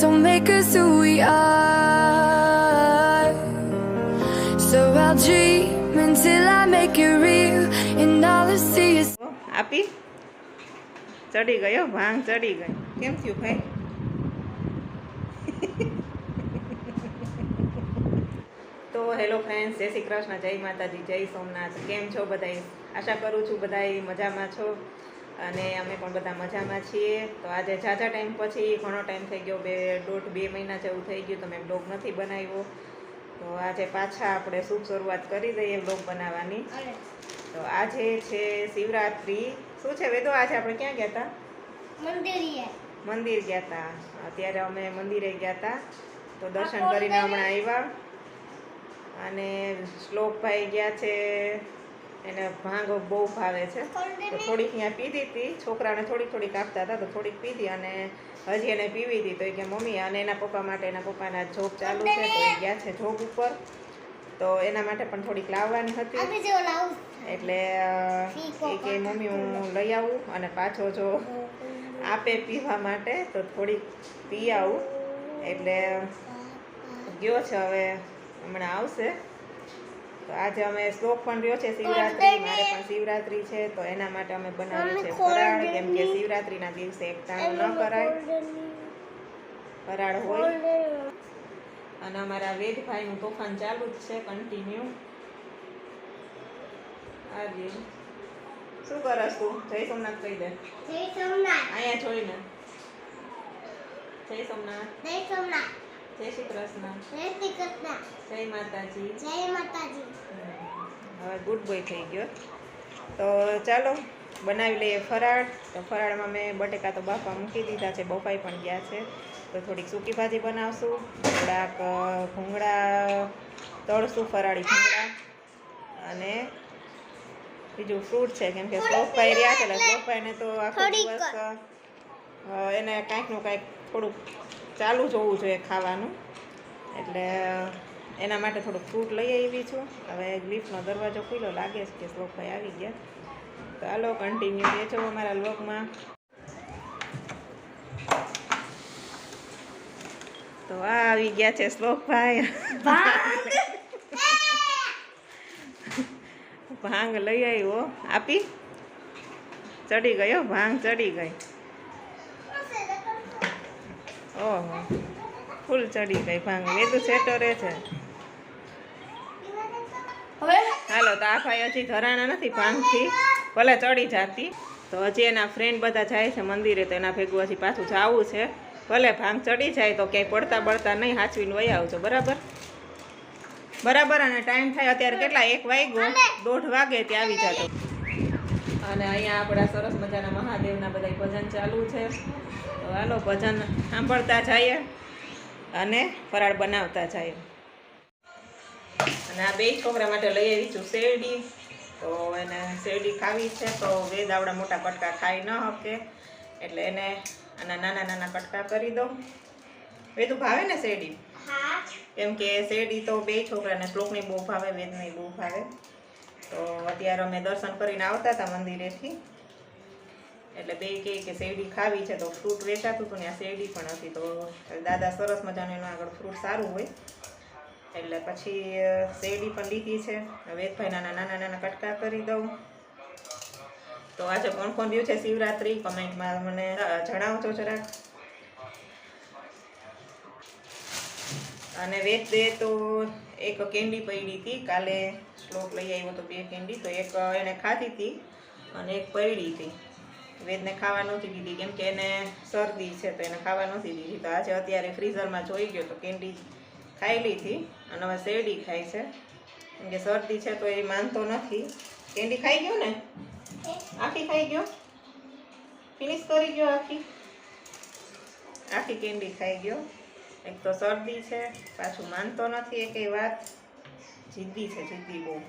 don't make us who we are. So I'll dream until I make it real, and all I see is. આપી? ચડી ગયો ભાંગ ચડી ગઈ. કેમ થયું ભાઈ? તો હેલો ફ્રેન્ડ્સ જય શ્રી કૃષ્ણ જય માતાજી જય સોમનાથ. કેમ છો બધાએ આશા કરું છું બધાય મજામાં છો. અને અમે પણ બધા મજામાં છીએ. તો આજે ઝાઝા ટાઈમ પછી ઘણો ટાઈમ થઈ ગયો. બે દોઢ બે મહિના જેવું થઈ ગયું. તો મેં બ્લોગ નથી બનાવ્યો. તો આજે પાછા આપણે શુભ શરૂઆત કરી દઈએ બ્લોગ બનાવવાની. તો આજે છે શિવરાત્રિ. શું છે વેદો? આજે આપણે ક્યાં ગયા હતા મંદિરીએ. મંદિર ગયા હતા અત્યારે અમે મંદિરે ગયા હતા તો દર્શન કરીને હમણાં આવ્યા. અને શ્લોકભાઈ ગયા છે એને ભાંગ બહુ ભાવે છે. તો થોડીક અહીંયા પીધી હતી. છોકરાને થોડીક થોડીક આપતા હતા તો થોડીક પીધી અને હજી એને પીવી હતી. તો એ કે મમ્મી અને એના પપ્પા માટે એના પપ્પાના જોબ ચાલુ છે તો એ ગયા છે જોબ ઉપર. તો એના માટે પણ થોડીક લાવવાની હતી. એટલે એ કે મમ્મી હું લઈ આવું અને પાછો જો આપે પીવા માટે તો થોડીક પી આવું. એટલે ગયો છે હવે હમણાં આવશે. તો આજે અમે શ્લોક પણ રહ્યો છે શિવરાત્રી મારે પણ શિવરાત્રી છે તો એના માટે અમે બનાવ્યું છે ફરાળ કેમ કે શિવરાત્રીના દિવસે એકટાણું ન કરાય. ફરાળ હોય. અને અમારા વેદભાઈનું તોફાન ચાલુ જ છે કન્ટિન્યુ આજે શું કરસ તું? જય સોમનાથ કહી દે. જય સોમનાથ. અહીંયા જોઈને. જય સોમનાથ. જય સોમનાથ. જય શ્રી કૃષ્ણ. જય શ્રી કૃષ્ણ. જય માતાજી. જય માતાજી. હવે ગુડ બોય થઈ ગયો. તો ચાલો બનાવી લઈએ ફરાળ. તો ફરાળમાં મેં બટેકા તો બાફા મૂકી દીધા છે બફાઈ પણ ગયા છે. તો થોડીક સૂકી ભાજી બનાવશું. થોડાક ભૂંગળા તળશું ફરાળી ભૂંગળા અને બીજું ફ્રૂટ છે કેમ કે શ્લોકભાઈ રહ્યા છે એટલે તો આખો દિવસ એને કાંઈકનું કાંઈક થોડુંક ચાલુ જ હોવું જોઈએ ખાવાનું. એટલે એના માટે થોડુંક ફ્રૂટ લઈ આવી છું. હવે લિફ્ટનો દરવાજો ખુલ્લો લાગે છે કે શ્લોકભાઈ આવી ગયા. તો હાલો કન્ટિન્યુ રહેજો અમારા લોકમાં તો આ આવી ગયા છે શ્લોકભાઈ ભાંગ! લઈ આવ્યો. આપી? ચડી ગયો ભાંગ ચડી ગઈ. ઓહો. ફૂલ ચડી ગઈ ભાંગ. વેદું સેટો રહે છે. હાલો તો આ ભાઈ હજી ધરાણા નથી ભાંગથી ભલે ચડી જાતી. તો હજી એના ફ્રેન્ડ બધા જાય છે મંદિરે તો એના ભેગું હજી પાછું જવું છે. ભલે ભાંગ ચડી જાય તો ક્યાંય પડતા બળતા નહીં હાચવીને વહી આવજો. બરાબર? બરાબર અને ટાઈમ થાય અત્યારે કેટલા? એક વાગ્યો. દોઢ વાગે ત્યાં આવી જતો અને અહીંયા આપણા સરસ મજાના મહાદેવના બધા ભજન ચાલુ છે. તો હાલો ભજન સાંભળતા જઈએ અને ફરાળ બનાવતા જઈએ. અને આ બે છોકરા માટે લઈ આવી છું શેરડી. તો એને શેરડી ખાવી છે તો વેદ આવડા મોટા કટકા ખાઈ ન શકે એટલે એને આના નાના નાના કટકા કરી દઉં. વેદું ભાવે ને શેરડી? કેમ કે શેરડી તો બે છોકરાને શ્લોકની બહુ ભાવે વેદની બહુ ભાવે. તો અત્યારે અમે દર્શન કરીને આવતા હતા મંદિરેથી. એટલે બે કહે કે શેરડી ખાવી છે તો ફ્રૂટ વેચાતું હતું ને આ શેરડી પણ હતી. તો દાદા સરસ મજાનું એનું આગળ ફ્રૂટ સારું હોય. એટલે પછી શેરડી પણ લીધી છે. વેદભાઈ નાના નાના નાના કટકા કરી દઉં. તો આજે કોણ કોણ રહ્યું છે શિવરાત્રિ? કમેન્ટમાં મને જણાવજો જરાક. અને વેદ દે તો એક કેન્ડી પડી હતી. કાલે શ્લોક લઈ આવ્યો તો બે કેન્ડી તો એક એને ખાધી હતી અને એક પડી હતી. વેદને ખાવા નહોતી દીધી, કેમ કે એને શરદી છે, તો એને ખાવા નહોતી દીધી. તો આજે અત્યારે ફ્રીઝરમાં જોઈ ગયો તો કેન્ડી ખાઈ હતી અને હવે શેરડી ખાય છે. કેમ કે શરદી છે તો એ માનતો નથી. કેન્ડી ખાઈ ગયો ને? આખી ખાઈ ગયો? ફિનિશ કરી ગયો આખી? આખી કેન્ડી ખાઈ ગયો. એક તો શરદી છે, પાછું માનતો નથી એ વાત. જિદ્દી છે, જિદ્દી બહુ.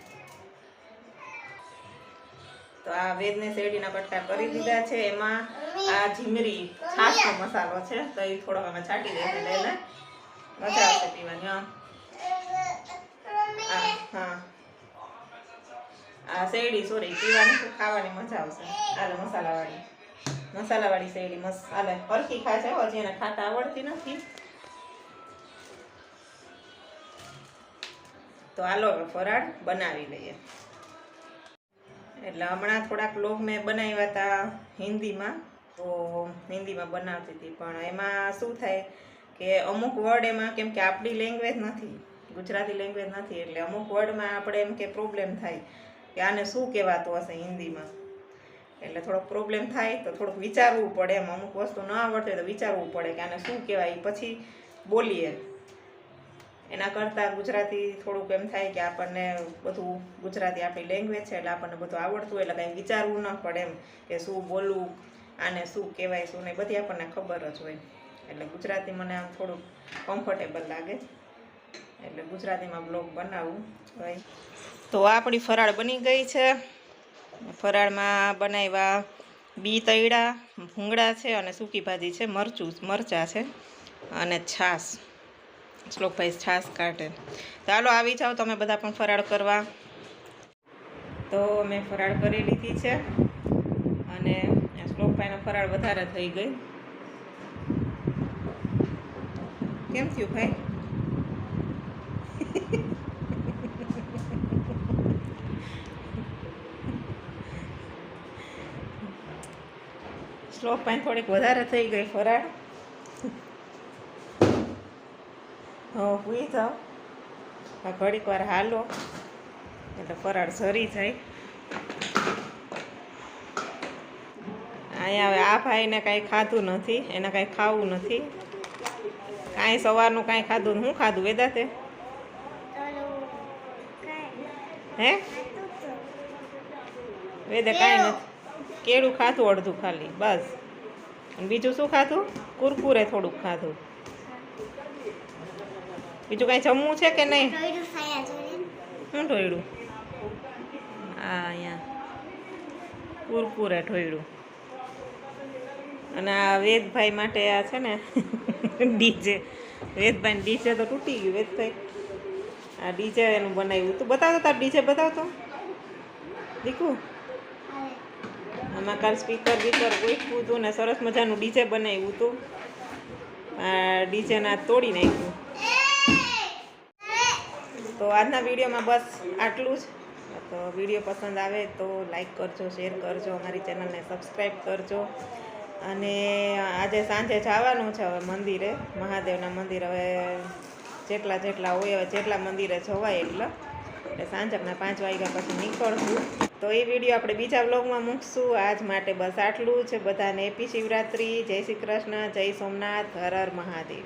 તો આ વેદને શેરડીના કટકા કરી દીધા છે. એમાં આ જીમરી છાશનો મસાલો છે, તો એ થોડો અમે છાંટી દઈએ એટલે મજા આવશે પીવાની, હા. હા. આ શેરડી, સોરી, પીવાની ખાવાની મજા આવશે. આલે મસાલાવાળી. મસાલાવાળી શેરડી મસ્ત. હાલે, હરખી ખાય છે હજી એને ખાતા આવડતી નથી. તો હાલો ફરાળ બનાવી લઈએ. એટલે હમણાં થોડાક લોગ મેં બનાવ્યા હતા હિન્દીમાં, તો હિન્દીમાં બનાવતી હતી. પણ એમાં શું થાય કે અમુક વર્ડ એમાં કેમ કે આપણી લેંગ્વેજ નથી, ગુજરાતી લેંગ્વેજ નથી, એટલે અમુક વર્ડમાં આપણે એમ કે પ્રોબ્લેમ થાય કે આને શું કહેવાતું હશે હિન્દીમાં. એટલે થોડોક પ્રોબ્લેમ થાય તો થોડુંક વિચારવું પડે એમ. અમુક વસ્તુ ન આવડતી તો વિચારવું પડે કે આને શું કહેવાય પછી બોલીએ. એના કરતાં ગુજરાતી થોડુંક એમ થાય કે આપણને બધું ગુજરાતી આપણી લેંગ્વેજ છે, એટલે આપણને બધું આવડતું હોય, એટલે કાંઈ વિચારવું ન પડે એમ કે શું બોલવું, આને શું કહેવાય, શું નહીં, બધી આપણને ખબર જ હોય. એટલે ગુજરાતી મને આમ થોડુંક કમ્ફર્ટેબલ લાગે. એટલે ગુજરાતીમાં બ્લોગ બનાવું. હોય તો આપણી ફરાળ બની ગઈ છે. ફરાળમાં બનાવ્યા બી તૈડા, ભૂંગળા છે અને સૂકી ભાજી છે, મરચું, મરચાં છે અને છાશ. શ્લોકભાઈ છાસ કાઢે. ચાલો આવી જાઓ, તમે બધા પણ ફરાળ કરવા. તો મેં ફરાળ કરી લીધી છે અને શ્લોકભાઈનો ફરાળ વધારે થઈ ગઈ. કેમ થયું ભાઈ? શ્લોક પાણી થોડીક વધારે થઈ ગઈ ફરાળ. હો હુઈ જાઓ. આ ઘડીક વાર હાલો. એટલે ફરાળ ઝરી જાય. અહીંયા હવે આ ભાઈને કાંઈ ખાધું નથી એને કાંઈ ખાવું નથી. કાંઈ સવારનું કાંઈ ખાધું શું ખાધું વેદાતે? ઓલું હે? વેદે કાંઈ નથી. કેળું ખાધું અડધું ખાલી બસ. અને બીજું શું ખાધું? કુરકુરે થોડુંક ખાધું. બીજું કાંઈ જમવું છે કે નહીં? શું ઢોયડું? આ અહીંયા. કુરકુરે ઢોયડું. અને આ વેદભાઈ માટે આ છે ને ડીજે. વેદભાઈ ડીજે તો તૂટી ગયું વેદભાઈ. આ ડીજે એનું બનાવ્યું તું બતાવતો તાર ડીજે બતાવતો. દીકું? આમાં કાલ સ્પીકર બીકર ગોઠવું હતું ને સરસ મજાનું ડીજે બનાવ્યું હતું. આ ડીજેના તોડી નાખ્યું. તો આજના વિડીયોમાં બસ આટલું જ. તો વીડિયો પસંદ આવે તો લાઈક કરજો, શેર કરજો, અમારી ચેનલને સબસ્ક્રાઈબ કરજો. અને આજે સાંજે જવાનું છે હવે મંદિરે, મહાદેવના મંદિર હવે જેટલા જેટલા હોય હવે જેટલા મંદિરે જવાય એટલા. એટલે સાંજના પાંચ વાગ્યા પછી નીકળશું. તો એ વીડિયો આપણે બીજા બ્લોગમાં મૂકશું. આજ માટે બસ આટલું જ. બધાને એપી શિવરાત્રિ, જય શ્રી કૃષ્ણ, જય સોમનાથ, હર હર મહાદેવ.